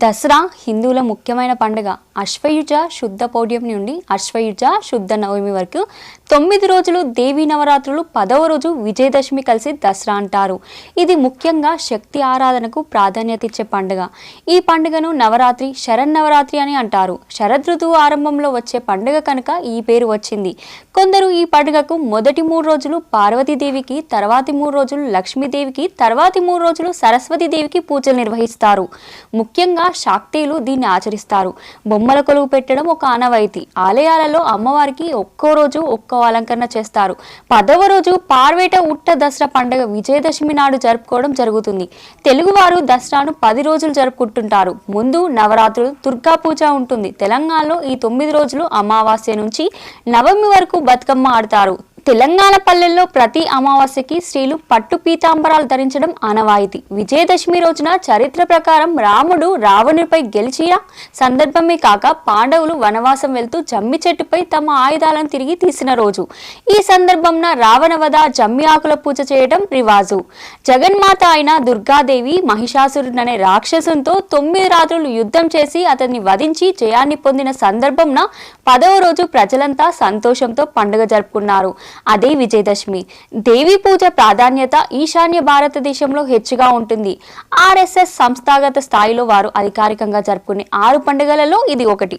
దసరా హిందువుల ముఖ్యమైన పండుగ. అశ్వయుజ శుద్ధ పౌడ్యం నుండి అశ్వయుజ శుద్ధ నవమి వరకు తొమ్మిది రోజులు దేవీ నవరాత్రులు పదవ రోజు విజయదశమి కలిసి దసరా అంటారు. ఇది ముఖ్యంగా శక్తి ఆరాధనకు ప్రాధాన్యత ఇచ్చే పండుగ. ఈ పండుగను నవరాత్రి శరన్నవరాత్రి అని అంటారు. శరదృతువు ఆరంభంలో వచ్చే పండుగ కనుక ఈ పేరు వచ్చింది. కొందరు ఈ పండుగకు మొదటి మూడు రోజులు పార్వతీదేవికి తర్వాతి మూడు రోజులు లక్ష్మీదేవికి తర్వాతి మూడు రోజులు సరస్వతీదేవికి పూజలు నిర్వహిస్తారు. ముఖ్యంగా శాక్తీయులు దీన్ని ఆచరిస్తారు. బొమ్మల కొలువు పెట్టడం ఒక ఆనవాయితీ. ఆలయాలలో అమ్మవారికి ఒక్కో రోజు ఒక్కో అలంకరణ చేస్తారు. పదవ రోజు పార్వేట ఉట్ట దసరా పండుగ విజయదశమి నాడు జరుపుకోవడం జరుగుతుంది. తెలుగువారు దసరాను పది రోజులు జరుపుకుంటుంటారు. ముందు నవరాత్రులు దుర్గా పూజ ఉంటుంది. తెలంగాణలో ఈ తొమ్మిది రోజులు అమావాస్య నుంచి నవమి వరకు బతుకమ్మ ఆడతారు. తెలంగాణ పల్లెల్లో ప్రతి అమావాస్యకి స్త్రీలు పట్టు పీతాంబరాలు ధరించడం ఆనవాయితీ. విజయదశమి రోజున చరిత్ర ప్రకారం రాముడు రావణుడిపై గెలిచిన సందర్భమే కాక పాండవులు వనవాసం వెళ్తూ జమ్మి చెట్టుపై తమ ఆయుధాలను తిరిగి తీసిన రోజు. ఈ సందర్భంన రావణవధ జమ్మి ఆకుల పూజ చేయడం రివాజు. జగన్మాత అయిన దుర్గాదేవి మహిషాసురుడనే రాక్షసునితో తొమ్మిది రాత్రులు యుద్ధం చేసి అతన్ని వధించి జయాన్ని పొందిన సందర్భంన పదవ రోజు ప్రజలంతా సంతోషంతో పండుగ జరుపుకున్నారు. అదే విజయదశమి. దేవి పూజ ప్రాధాన్యత ఈశాన్య భారతదేశంలో హెచ్చుగా ఉంటుంది. ఆర్ఎస్ఎస్ సంస్థాగత స్థాయిలో వారు అధికారికంగా జరుపుకునే ఆరు పండుగలలో ఇది ఒకటి.